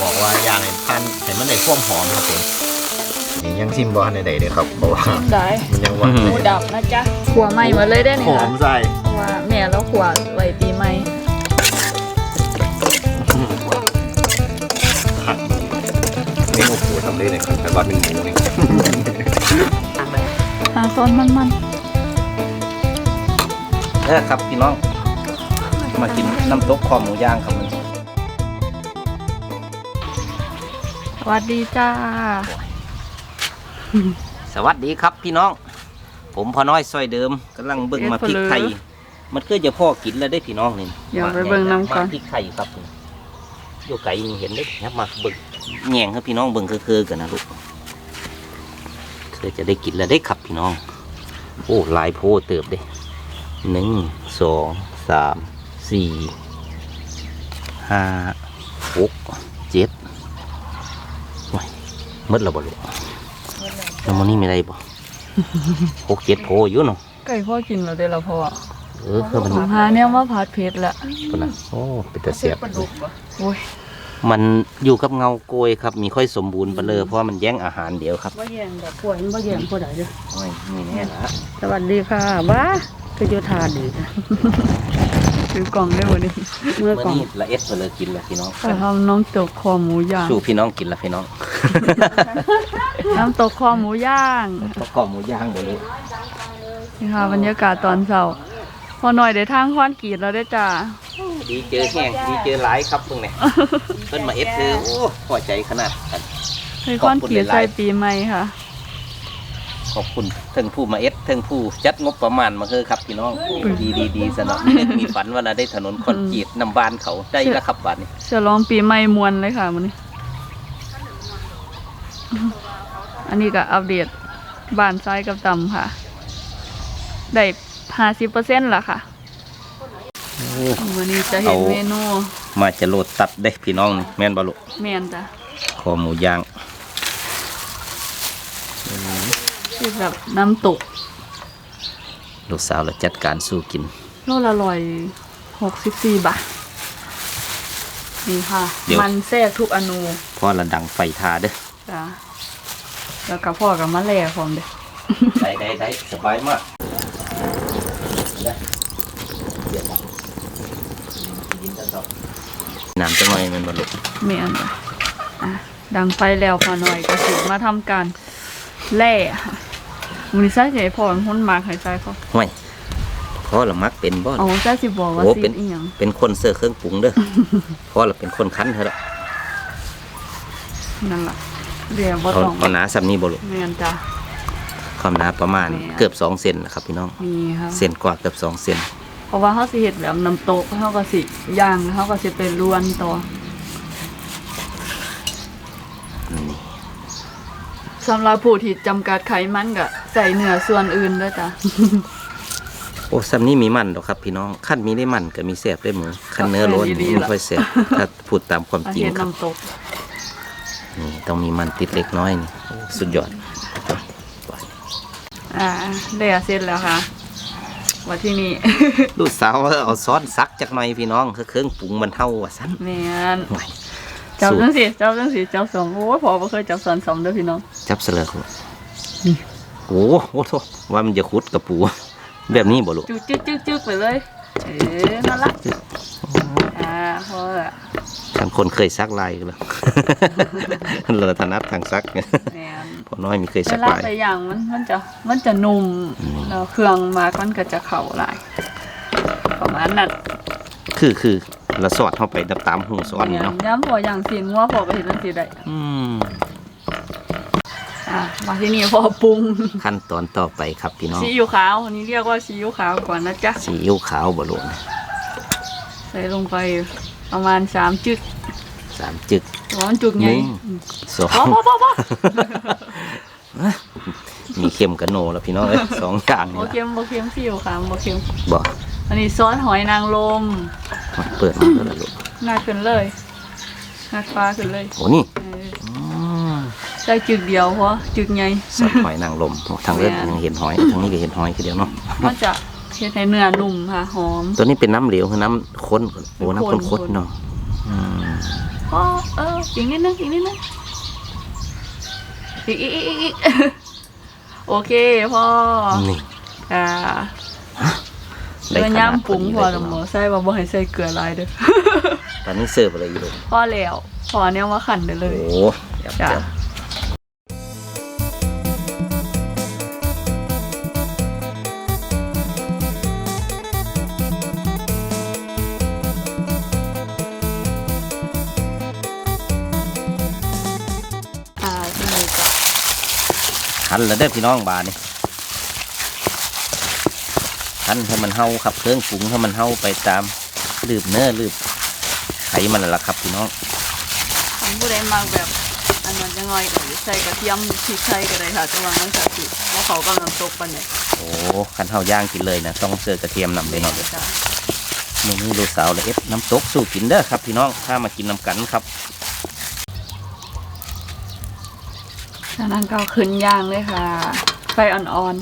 บอกว่าอย่างให้พันเห็นมันได้ความหอมครับผมนี่ยังซิมบอลในใดเลยครับเพราะว่าได้มันยังหวานหมูดับนะจ๊ะขัวใหม่มาเลยได้หเนี่ยอมใส่เพราะว่าแม่เราขัวไว้ปีใหม่ผัดเมนูปูทำได้เลยครับแต่ว่าเป็นหมูนี่หาซอนมันมันเออครับพี่น้องมากินน้ำตกคอหมูย่างครับมัน วัสดีจ้า สวัสดีครับพี่น้อง ผมพอน้อยซอยเดิมกำลังเบิ่งมาพริกไทย มันคือจะพ่อกินแล้วได้พี่น้องนี่เดี๋ยวไปเบิ่งน้ำก่อน มาพริกไทยครับอยู่ไก่นี่เห็นได้ครับมาเบิ่งแง่งครับพี่น้องเบิ่งคือๆกันนะลูกเคยจะได้กินแล้วได้ครับพี่น้อง โอ้หลายโพเติบเด้หนึ่งสองสามสี่ห้าหกเจ็ดโอ้ยห มดแล้วบ่ลูกแล้วมันนี่ไม่ได้บ่หกเจ็ดโพอยู่เนาะไก่พ่อกินเราได้แล้วพ่อเออคือมันหาเนี่ยว่าผัดเผ็ดละปะนะโอ้เป็นตาเสียบโอ้ยมันอยู่กับเงาโกยครับ มีค่อยสมบูรณ์ไปเลยเพราะว่ามันแย่งอาหารเดียวครับว่าแย่งแบบป่วยมันว่าแย่งผู้ใดเด้อโอ้ยนี่แน่ละสวัสดีค่ะบ้าคืออยู่ทานดีจ้ะถือกล่องได้วันนี้เมื่อเมื่อกล่องนี้ละเอ็ดไปเลยกินละพี่น้องจะทำน้องตกคอหมูย่างสู้พี่น้องกินละพี่น้อง น้ำตกคอหมูย่างประกอบหมูย่างหมดเลยนี่ค่ะบรรยากาศตอนเช้าพอหน่อยเดี๋ยวทางควานกรีดเราได้อจ้าดีเจอแห้งดีเจอหลายครับเพิ่งเนี่ยเพิ่นมาเอ็ดคือโอ้พอใจขนาดกันเคยควานกรีดใส่ปีใหม่ค่ะ ขอบคุณเทั้งผู้มาเอ็ดเทั้งผู้จัดงบประมาณมาเคือครับพี่น้องโอ้ดีดีดีสนอนึกมีฝันว่าเราได้ถนนคอนกรีตนำบ้านเขาได้แล้วครับบ้านนี้ฉลองปีใหม่มวนเลยค่ะมันนี้ อันนี้ก็อัปเดตบ้านซ้ายกับต่ำค่ะ ได้ห้าสิบเปอร์เซ็นต์ละค่ะโอ้วันนี้จะเห็นเอาเมนู มาจะโหลดตัดได้พี่น้องนี่แม่นบ่ลูกแมนจ้ะคอหมูย่างที่แบบน้ำตก ลูกสาวเราจัดการสู้กิน โลละร้อยหกสิบสี่บาท นี่ค่ะเดี๋ยวมันแทรกทุกอนูเพราะระดังไฟทาเด้อจ้ะ แล้วก็พ่อกับมะแล่พร้อมเด้อได้ได้ได้สบายมากได้เดี๋ยวนะน้ำจะหน่อยแมันบรรลุเมียนจ้ะอะดังไฟแล้วพอหน่อยก็สิมาทำการแล่ค่ะมูนิซ่าเฉยพอมันหุ้นมากหายใจเขาห่วยเพราะเรามักเป็นบ่เอาจ้าสิบอกว่าโอ้ซีเป็นดอีหยังเป็นคนเสิร์ฟเครื่องปรุงเด้อเพราะเราเป็นคนคั้นเถอะละนั่นล่ะ เดี๋ยวบ่เอาต้องเอาหนาซ้ำนี้บ่ลูกเมียนจ้ะ ความหนาประมาณแม่ เกือบสองเซนนะครับพี่น้องมีค่ะเซนกว่าเกือบสองเซนเพราะว่าเขาสิเฮ็ดแบบน้ำตกเขาก็สิย่างแล้วเขาก็สิเป็นรวนต่อนี่สำหรับผู้ที่จำกัดไขมันก็ใส่เนื้อส่วนอื่นด้วยจ้ะโอ้ซ้ำนี้มีมันดอกครับพี่น้องขั้นมีได้มันก็มีแสบได้หมือขั้นเนื้อล้นดีๆไม่ล่ะค่อยแสบถ้าพูดตามความอาจริงเฮ็ดครับ น้ำตก นี่ต้องมีมันติดเล็กน้อยนี่โอ้สุดยอดอ่าได้เสร็จแล้วค่ะว่าที่นี่ ลูกสาวว่าเอาซ้อนซักจากหน่อยพี่น้องคือเครื่องปรุงมันเท่าว่าสั้นแม่นห่วยจับสูตจัรงสิจับจังสิจับสองโอ้ยพอบ่เคยจับสอนสองเด้อพี่น้องจับเสลอครับโอ้โหโทษว่ามันจะคุดกับปู แบบนี้บ่ลูกจุกจึกจึกจึกไปเลยเอ๊ะนั่นละอ่าพอละทางคนเคยซักลายกันแล้วเราถนัดทางซักแม่นพอน้อยมีเคยเวซักลาลายไปย่างมันมันจะมันจะนุ่มแล้วเครื่องมากมันก็จะเข้าหลายประมาณนั้นคือคือเราสอดเข้าไปตามหูซ้อนนี่เนี่ยเนาะย้ำพออย่างสินว่าพอก็เห็นมันสิได้อืมอะมาที่นี่พอปรุง ขั้นตอนต่อไปครับพี่น้องซีอิ๊วขาวอันนี้เรียกว่าซีอิ๊วขาวก่อนนะจ๊ะซีอิ๊วขาวบ่ลูกใส่ลงไป ประมาณสามจุดสามจึกร้อนจุกไงหนึ่งสองพอพอพอพอมีเค็มกับโนแล้วพี่น้องเอ้ยสองอย่างโอนี่เคล่ะมโอเคมซีอิ๊วขาวโอเคมบอกอันนี้ซอสหอยนางรมมาเปิดมาแล้วล่ะลูกหน้าขึ้นเลยหน้าฟ้าขึ้นเลยโอ้นี่เอออืมใส่จุดเดียวเพราะจุดไงซอสหอยนางรมโอ้ทางเลือดแม่นยังเห็นหอยทางนี้ก็เห็นหอยคือเดียวเนาะ มันจะ เฮ็ดให้เนื้อนุ่มค่ะหอม ตัวนี้เป็นน้ำเหลวคือน้ำข้นโอ้น้ำข้ข้นนข้นๆเนาะอืมอ๋อเอออีกนิดนึงอีกนิดนึงอีกอีกอีกอีกอีกโอเคพ่อนี่ อ่าได้เนื้ขนาดย่ำปรุงพอพอดีเลยละหมอใส่บ่บ่ให้ใส่เกลือหลายเด้อตอนนี้เสิร์ฟอะไรอยู่ลูกพอแล้วพอเนี่ยมาขันได้เลโอ้ยโหเดี๋ยวจ้ะเดี๋ นแล้วเด้อพี่น้องบานนี่คันให้มันเฮาครับเครื่องปรุงให้มันเฮาไปตามลืบเนื้อลืบไขมันนั่นแหละครับพี่น้องผมผู้ใดมักแบบอันนั้นจังหน่อยก็ใส่กระเทียมพริกไทยก็ได้ค่ะแต่ว่ามันก็สิบ่เขากำลังตกปานใดโอ้คันเฮาย่างกินเลยนะต้องเสิร์ฟกระเทียมนำไปหน่อยจ้ะเมนูลูกสาวเลยเอฟน้ำตกสู้กินเด้อครับพี่น้องถ้ามากินน้ำกันครับ จากนั้นก็เอาขึ้นย่างเลยค่ะ ไฟอ่อน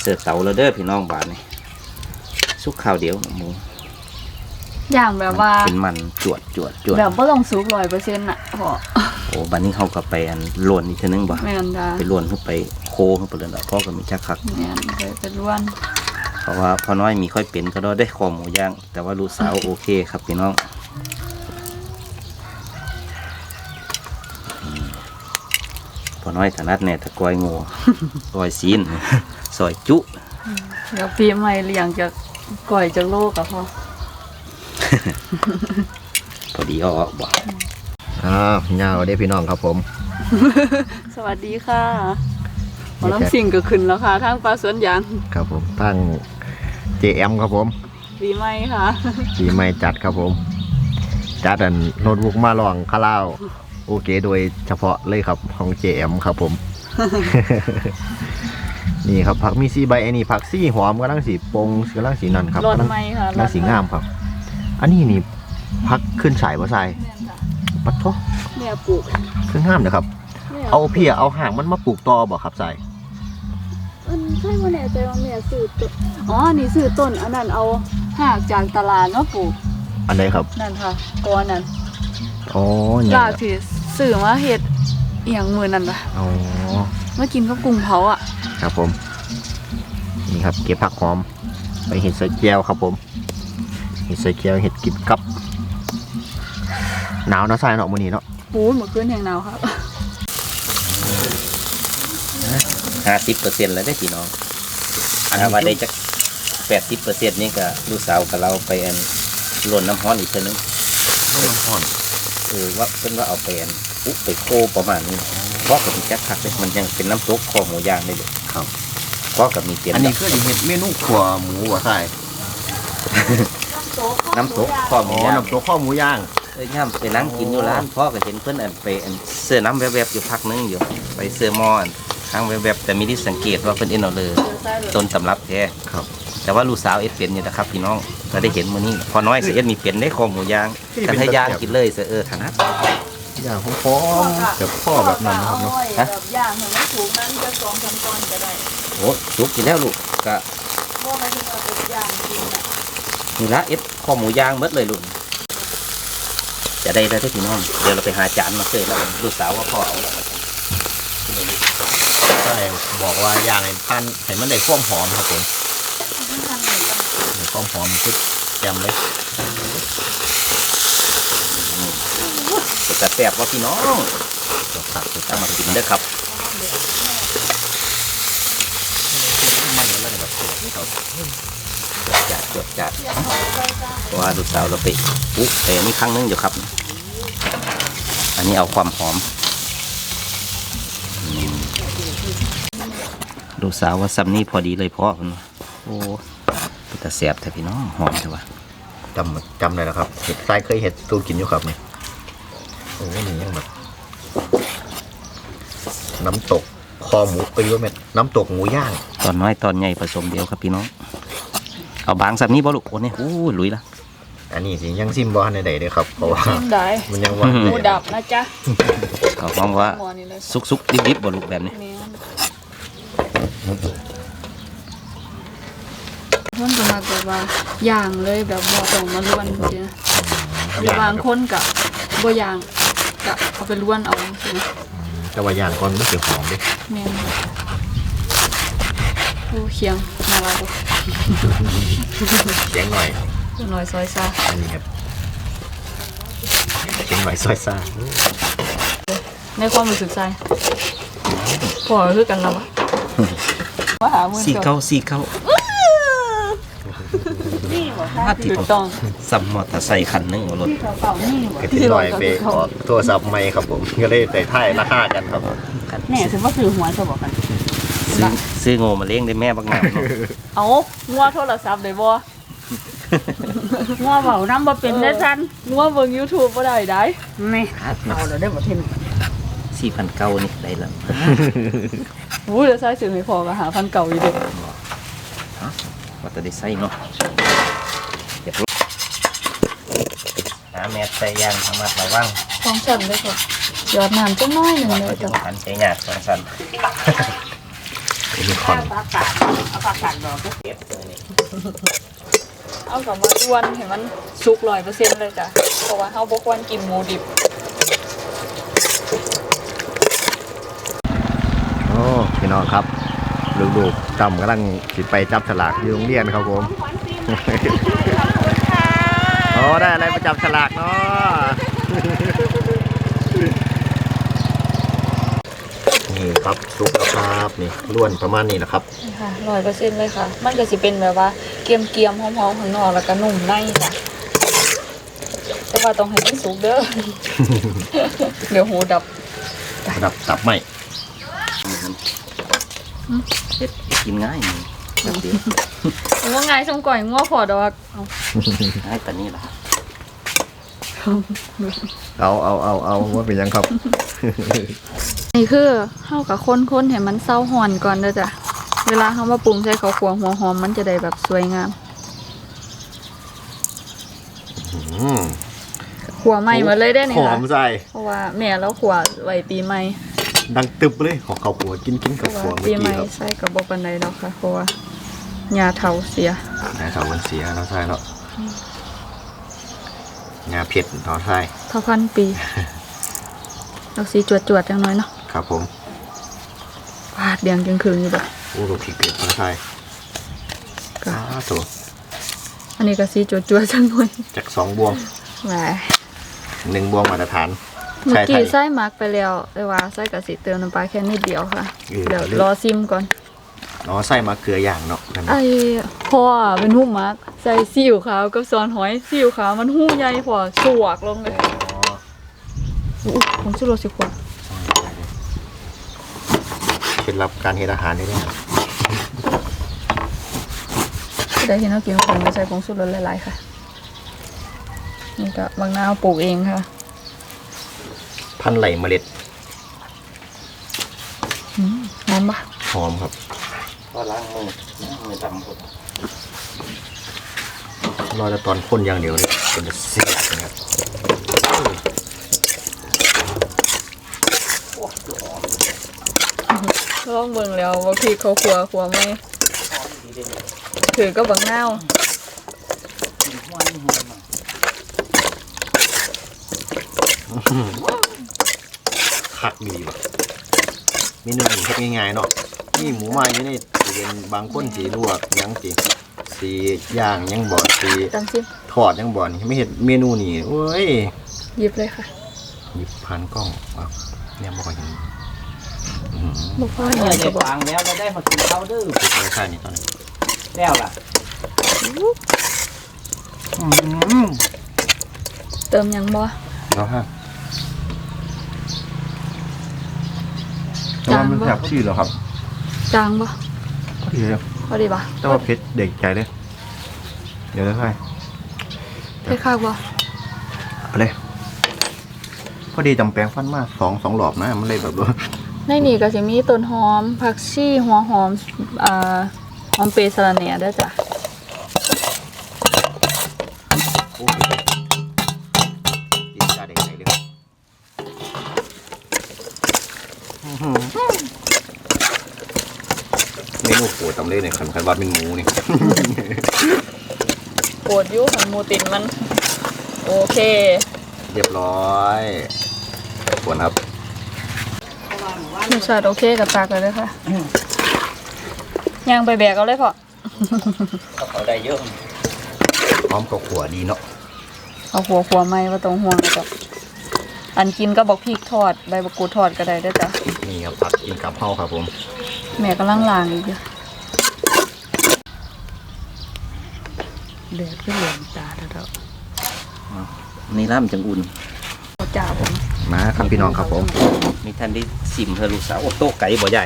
เสิร์ฟเตาแล้วเด้อพี่น้องบานนี่สุกข้าวเดียวหมูๆย่างแบบว่า เป็นมันจวดจวดจวดแบบบ่ต้องสุก100%น่ะพอโอ้บันนี้เขาก็ไปอันลวนอีกเทีนึงบ่แม่นจ้ะไปลวนขึ้นไปโคขึ้นไปเลยละพ่อก็มีจักคัก แม่นเคยเป็นล้วนเพราะว่าพ่อน้อยมีค่อยเป็นก็ได้คอหมูย่าง แต่ว่าลูกสาวโอเคครับพี่น้องอืมพ่ อน้อยถนัดแน่ตะกอยงูกอยซีนซอยจุเดี๋ยวปีใหม่เลี้ยงจะก่อยจะโลกอะพ่อพอดีเอาออกบ่อ่าเงาเด้อพี่น้องครับผม สวัสดีค่ะหมอลำสิ่งก็ขึ้นแล้วค่ะทางปลาสวนยางครับผมตั้ง JM ครับผมปีใหม่ค่ะปีใหม่จัดครับผม จัดอันโน้ตบุ๊กมาลองคาราโอ โอเคโดยเฉพาะเลยครับของ JM ครับผม นี่ครับผักมีซีใบอันนี้ผักซี่หอมกำลังสีปงกำลังสีนั่นครับรถกำลังใหม่ค่ะกำลังสีงามครับ อันนี้นี่พักขึ้นสายว่าใส่ปัดโทแม่ปลูกขึ้นงามนะครับแม่เอาเพียเอาห่างมันมาปลูกต่อบ่ครับใส่อันใช่ว่าแน่ใจว่าแม่ซื้อต้นอ๋อนี่ซื้อต้นอันนั้นเอาหากจากตลาดเนาะปลูกอันใดครับนั่นค่ะก้อนนั้นอ๋อเนี่ยกล้า สิซื้อมาเฮ็ดเอียงมือนั่นล่ะอ๋อมากินกับกุ้งเผาอะ ครับผม นี่ครับเก็บผักหอม ไปเห็ดใส่แก้วครับผม เห็ดใส่แก้วเห็ดกินกับ หนาวเนาะใส่เนาะมื้อนี้เนาะปูนเมื่อคืนแห่งหนาวครับห้าสิบเปอร์เซ็นต์แล้วได้อพี่น้องถ้าว่าได้จักแปดสิบเปอร์เซ็นต์นี่ก็ลูกสาวกับเราไปอันลวนน้ำฮ้อนอีกเทีนึงน้ำห่อน เออว่าเพิ่นว่าเอาไปอันอุ๊บไปโคประมาณนี้เพราะกับมีจักคักเลยมันยังเป็นน้ำตกคอหมูย่างได้เลยครับ เพราะกับมีเตียนอันนี้คือเห็ดเมนูขัวหมูบ่ใส่น้ำตกคอหอ๋มูอย่างน้ำตัวข้อหมูย่าง เอ้ยย่ำไปนั่งกินอยู่ร้านพ่อก็เห็นเพื่อนอันไปอันเสื้อน้ำแวบๆอยู่พักนึงอยู่ไปเสื้อหมออันข้างแวบๆแต่ไม่ได้สังเกตว่าเพิ่นเอ็นเอาเลยต้นตำรับแท้ครับ แต่ว่าลูกสาวเอ็ดเป็นอยู่นะครับพี่น้องก็ได้เห็นมื้อนี้พอน้อยเสียเอ็ดมีเป็นได้คอหมูย่างแต่ถ้าย่างกินเลยเสียเออถนัดย่างหอมๆแบบข้อแบบนั้นนะครับเนาะฮะแบบย่างให้มันถูกนั้นจะสองสามตอนก็ได้โอ้จุกกินแล้วลูกก็เพราะมันถึงเอาไปย่างกินน่ะนี่ละเอ็ดคอหมูย่างเบิดเลยลูกจะได้ได้อพี่น้องเดี๋ยวเราไปหาจานมาเสิร์ฟแล้วลูกสาวว่าพ่อเอาใช่บอกว่าย่างให้พันให้มันได้ความหอมครับผม มันทำเหมือนกัน ได้ ความหอมคือแจ่มเลยจะแซ่บว่าพี่น้องจบผักจบถ้ามากินเด้ครับมันแล้วก็แบบนี้ครับจัดจดจัดว่าลูสาวเราไปปุ๊บแต่นี่ครั้งนึงอยู่ครับ อันนี้เอาความหอมอืมลูสาวว่าซัมนี่พอดีเลยพ่อคุณโอ้ แต่แสบแต่พี่น้องหอมแต่ว่าจำจำได้แล้วครับเห็ดทรายเคยเห็ดตูกินอยู่ครับนี่โอ้นี่ยังแบบน้ำตกคอหมูไปว่าเม็ดน้ำตกหมูย่างตอนน้อยตอนใหญ่ผสมเดียวครับพี่น้องเอาบางซัมนี่บ่ลูกโอ้เนี่ยอู้ลุยละอันนี้สิยังซิมบอลในใดเลยครับเพราะว่าชิมได้ มันยังว่าหมูดับนะจ๊ะเขาห้องว่าหมอนี่เลยซุกซุกดิบดิบๆบ่ลูกแบบนี้แม่นมันจะมาแบบว่าย่างเลยแบบบ่ต้องมาล้วนจริงๆหรือบางคนกับบ่ย่างก็เอาไปล้วนเอาใช่ไหมแต่ว่าย่างก่อนมันเสียหอมเด้แม่นดูเคียงมาลาดูเสียงหน่อยเดี๋ยวหน่อยซอยซาอันนี้ครับเสียงหน่อยซอยซ่าในความรู้สึกใจพอคือกันแล้ววะ มาหามือสี่จเก้าสี่เก้า ถูกต้องสัมมอเตอร์ไซค์คันหนึงเอารถก็ทิ้งหน่อยไปออกโทรศัพท์ใหม่ครับผมก็เลยได้ถ่ายราคากันครับแน่ถือว่าถือหัวจะบอกกัน ซื้อซื้อโง่มาเลี้ยงได้แม่บักงามเนาะเอางัวโทรศัพท์ได้บ่งัวเบาน้ำบ่เป็นได้ทันงัวเบิ่ง YouTube บ่ได้ได้นี่เอาแล้วได้บ่เทนสี่พันเก้านี่ได้แล้วอู้เดี๋ยวใช้ซื้อให้พอก็หาพันเก่าอยู่เด้ว่าจะได้ใส่เนาะเรียบร้อยหา แมสใส่ยางทางมัดระวังของสั่นเลยค่ะยอดน้ำจังน้อยหนึงว่าเลเขายจะจ้ะหันใจหยาดสองสันมีคอนเก็บตัวนี้เอากลับมาอ้วนให้มันสุก100%เลยจ้ะเพราะว่าเฮาบ่ควรกินหมูดิบโอ้พี่น้องครับลูกๆจำกำลังสิไปจับฉลากอยู่โรงเรียนครับผมโอ้ได้อะไรมาจับฉลากเนาะนี่ครับสุกแล้วครับนี่ล้วนประมาณนี้นะครับค่ะร้อยเปอร์เซ็นต์เลยค่ะ มันก็สิเป็นแบบว่าเกรียมเกียมๆหอมๆข้างนอกแล้วก็นุ่มในจ้ะแต่ว่าต้องให้มันสุกเด้อ เดี๋ยวหูดับระดับตับใหม่เฮ็ดกินง่ายนี่แบบเดียว ว่าไงสมก่อยงัวพอดอกเอาง่ายแต่นี่แหละเอาเอาเอาเอาว่าเป็นยังครับ นี่คือเฮากับคนๆให้มันเศร้าหอนก่อนเด้อจ้ะเวลาเฮามาปรุงใส่ข้าวคั่วหัวหอมมันจะได้แบบสวยงามอืมขัวใหม่หมาเลยได้อนี่หอค่ะมใส่เพราะว่าแม่แล้วขัวไว้ปีใหม่ ดังตึบเลยของข้าวหัวกินกินเพกับราะหัวว่าเมื่ปีอใหม่กี้ครับใส่กับบ่ปานใดดอกค่ะเพราะว่า หญ้าเฒ่าเสียนายสาววันเสียเนาะใช่เนาะงาเผ็ดเนาะใช่เท่าพันปีเอาสีจวดๆจังน้อยเนาะครับผมวาดเดียงจังคืนอยู่เด้ออู้ลูกพริกเผ็ดเนาะใช่ก็อ้าตัวอันนี้ก็สีจวดๆจังน้อยจากสองบวงแหมหนึ่งบวงมาตรฐานเมื่อใช่ไทกี้ยใส่หมักไปแล้วแต่ว่าใส่กะสิเติมน้ำปลาแค่นิดเดียวค่ะเออเดี๋ยวเลือกรอซิมก่อน เนาะใส่มะเขืออย่างเนาะนั่นไอ้พ่อเป็นหูมักใส่ซีอิ๊วขาวกับซอนหอยซีอิ๊วขาวมันหูใหญ่พอสวกลงเลยอ๋ออุ๊ยผมสุรสสิขวดเคล็ดลับการเฮ็ดอาหารได้เนี่ยได้เห็นเอากินของไปใส่ผงสุรสหลายๆค่ะนี่ก็บางนาวปลูกเองค่ะ พันธุ์ไหลเมล็ดอืมหอมปะหอมครับ ก็ล้างมือล้างมือดำหมดรอแต่ตอนคนอย่างเดียวนี่เป็นเสียนะครับลองเบิ่งแล้วว่าพี่เขาขัวขัวไหมถือก็บางนาวคักดีว่ะเมนูนี้เฮ็ดง่ายๆเนาะนี่หมูมาอยู่ในตู้ เย็นบางคนสีลวกหยังสีสีย่างหยังบ่สีจังซิทอดหยังบ่นี่ไม่เห็นเมนูนี่โอ้ยหยิบเลยค่ะหยิบผ่านกล้องว้าวเนี่ยบ่ค่อยเห็นอืมบอกว่าเอใหอญ่เดี๋ก็ยวบอกวางแล้วเราได้มากินข้าวดื้อติดรสชาตินี่ตอนนี้แล้วล่ะเติมยังบ่เนาะฮะจางบ่แซ่บชื่อแล้วครับจางบ่พ อดีเลยพอดีปะแต่ว่าเผ็ดเด็กใจเลย เดี๋ยวได้ค่อยเผ็ดข้าวบ่เอาเลยพอดีจำแปลงฟันมาสองสองหลอบนะ มันเลยแบบว่าในนี่ก็จะมีต้นหอมผักชีหัวหอมอ่าหอมเปรย์สะระแหน่ด้วยจ้ะ โอ้โหกินชาเด็กใจเลยครับอื้อหือเมนู โปรดตำเลยเนี่ยขันขันวัดเป็นหมูนี่โปวดอยุของหมูตินมัน โอเคเรียบร้อยควรครับรสชาติโอเคกับตักเลยเด้อค่ะย่างไปแบกเอาเลยพอเขาได้เยอะพร้อมกับขัวดีเนาะเอาหัวหัวไหม้ว่าตรงห่วงแล้วก็อันกินก็บอกพริกทอดใบมะกรูดทอดก็ได้เด้อจ้ะนี่ครับผักกินกับข้าวครับผม แม่กำลังล้างอีกอยู่ เดือดขึ้นเหลืองตาแล้วนี่ล่ามจังอุ่นข้าวจ้าผมมาครับพี่น้องครับผม มีท่านได้ซิมเธอลูกสาวโอ้โต๊ะไก่บ่ใหญ่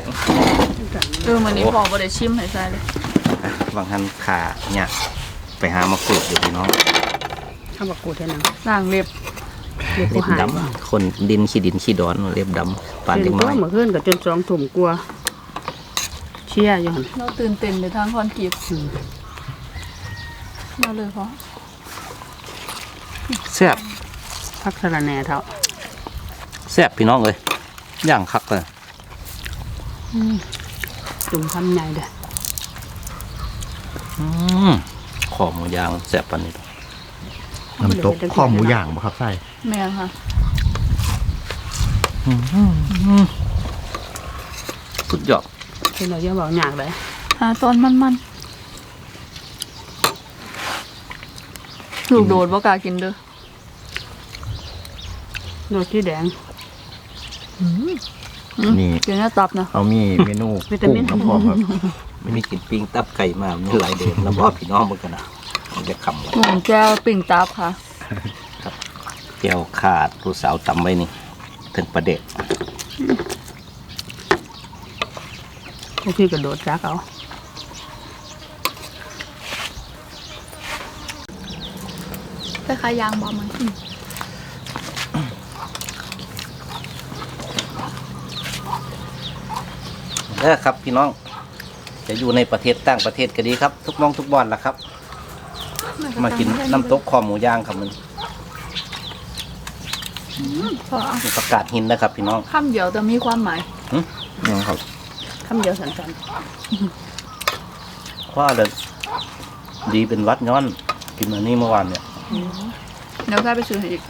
เออมื้อนี้พอบ่ได้ชิมให้ใส่เลยอะบางท่านขาเนี่ยไปหามาฝึกอยู่พี่น้องข้าวบักกูดเท่านั้นล้างเล็บเด็กเล็ผู้บหายดำคนดินขี้ดินขี้ดอนเล็บดำปานเป็เด็นกตัน้วอยเมื่อคืนกับจนสองถุ่มกลัว เชี่ยอยู่หันเราตื่นเต้นไปทางคอนกรีต อืมมาเลยพอแซ่บพักสะระแหน่เท่าแซ่บพี่น้องเลยย่างคักเลยจุ่มคำใหญ่เด้ออืมขอหมูย่างแซ่บปานนี้น้ำตกข้อหมูย่างบ่ครับไส้แม่นค่ะสุดยอดเป็นเราจะบอกหยากเลยหาตอนมันๆ ลูกโดดบ่กล้ากินเด้อโดดที่แดงอืมนี่กินหน้าตับนะเอามีเมนูวิตามินกุ้งน้ำพร้อมครับไม่มีกินปิ้งตับไก่มามันหลายเดือนแล้วบ่พี่น้องเหมือนกันนะมันจะคำไว้หมูแก้วปิ่งตับค่ะ เจียวขาดลูกสาวตำไว้นี่ถึงประเด็กพวกพี่กระโดดจักเอา คล้ายๆยางบอมมันเออครับพี่น้อง จะอยู่ในประเทศต่างประเทศก็ดีครับ ทุกมองทุกบอนล่ะครับ มากินน้ำตกคอหมูย่างครับมันพอมีประกาศหินนะครับพี่น้องคำเดียวแต่มีความหมายนี่ครับคำเดียวสันว่าเลยดีเป็นวัดย้อน กินอันนี้เมื่อวานเนี่ย เดี๋ยวกล้าไปซื้อให้อีก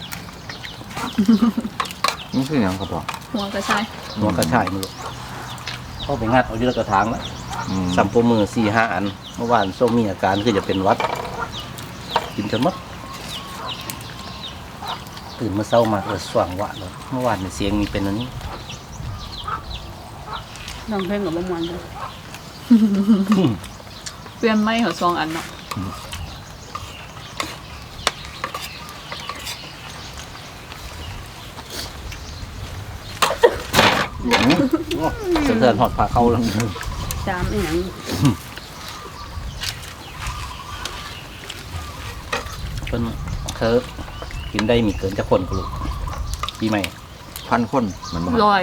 นี่คืออย่างครับพ่อหัวกระชายหัวกระชายมือเข้าไปงัดเอาอยู่ในกระถางแล้วอืมสัมโปมือสี่ห้าอัน เมื่อวานส้มมีอาการคือจะเป็นหวัด กินจนหมดตื่นมาเศร้ามาเออสว่างวะเลยเมื่อวานเนี่ยเสียงมีเป็นอันนี้น้องเพ่งกับบ้มวนเลยเปลี่ยนไม้เหรอสองอันเนาะ เสือนหอดพาเข้าแล้วจามอีหยังเพิ่นเคอกินได้มีเกินจะคนกลูกปีใหม่พันคนมันบ่ร้อย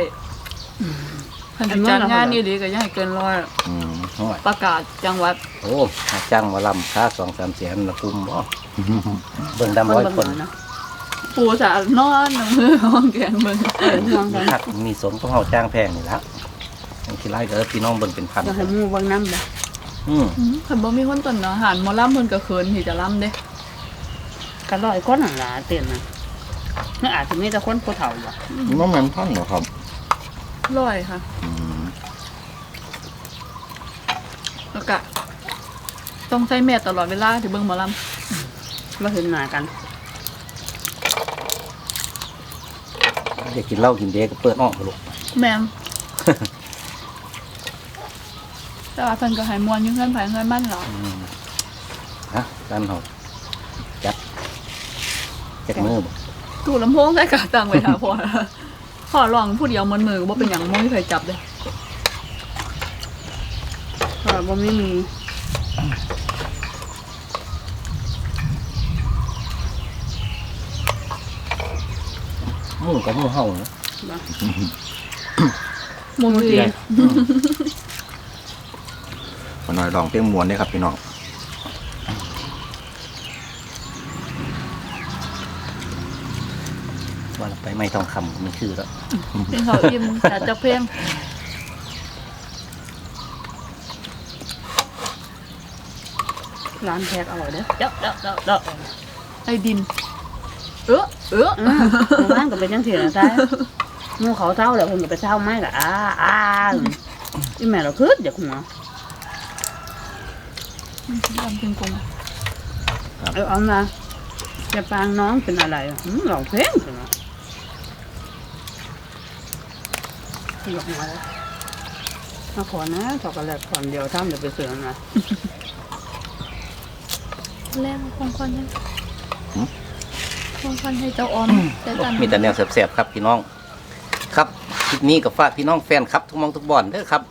พันจัดงานนี่ดีก็ยังให้เกินร้อยอืมโอ้ยประกาศจังหวัด โอ้มาจ้างมาลำค่าสองสามแสนละกุมบ่เบิ่งดำร้อยเบิ่งคนหน่อยนะ ปูสานอนหนังมือห้องแกงมึงเออห่วงมีกันคักมีสมต้องเอาจ้างแพงนี่ละบางทีไล่ก็เออพี่น้องเบิ่งเป็นพันจะให้หมูเบางน้ำเด้ออืมคันบ่มีคนต้นเนาะอาหารหมอลำเพิ่นก็เขินที่จะลำเด้กระลอยก้นหลังหลาเตือนนะนี่อาจจะมีแต่คนผู้เฒ่าบ่นี่มันแม่นพันเหรอครับร้อยค่ะ อืมแล้วก็ต้องใส่แม่ตลอดเวลาที่เบิ่งหมอลมาเห็นหน้ากัน อยากกินเหล้ากินเด็กก็เปิดออกลูกำแม่มแต่ว่าเพิ่นก็ให้มวนอยู่เฮือนไผเฮือนมันเหรออืมฮะด้านหอกจัดจักมือบ่ตู้ลำโพงใส่กะตังไว้ท่าพอขอร้องผู้เดียวมันมือก็บ่เป็นหยังบ่มีใครจับเด้เพราะว่าบ่มีมีห มูกับหมูเห่านะบ่มุมดีมาหน่อยลองเพลงมวนได้ครับพี่น้องว่าเราไปไม่ทองคำก็ไม่คือแล้วเป็นเขาอิ่มแต่จะเพลงร้านแพกอร่อยเด้อเดาเดาเดาเดาไอ้ดิน เออ เออเออหมู่บ้านก็เป็นจังซี่นะใช่หมูเขาเท่าแล้วคนก็ไปเท่าไม้ละอ้าอ้าอีแม่เราคืดอยากหัวทำเป็นกลมเออเอามาจะปางน้องเป็นอะไรอะหืมหลอกเพลงใช่ไหมหลอกมาแล้วมาขอนะช็อกโกแลตก่อนเดียวทำเดี๋ยวไปเสือมา แรกคงควันให้คงควันให้เจ้าออนแต่กันมีแต่แนวแสบๆครับพี่น้อง ครับคลิปนี้กับฝากพี่น้องแฟนครับทุกหมองทุกบอนเด้อครับ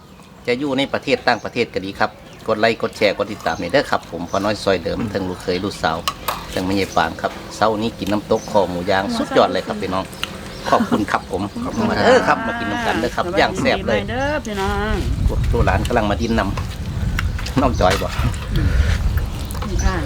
จะอยู่ในประเทศต่างประเทศก็ดีครับ กดไลค์กดแชร์กดติดตามนี่เด้อครับ ผมพอน้อยซอยเดิมทั้งลูกเคยลูกสาวทั้งแม่ใหญ่ปางครับเช้านี้กินน้ำตกคอหมูย่างสุดยอดเลยครับพี่น้อง ขอบคุณครับผมขอบคุณเด้อครับมากินน้ำกันเด้อครับย่างแซ่บเลยเด้อพี่น้องตัวหลานกำลังมาดินนำน้องจอยบอกข้าง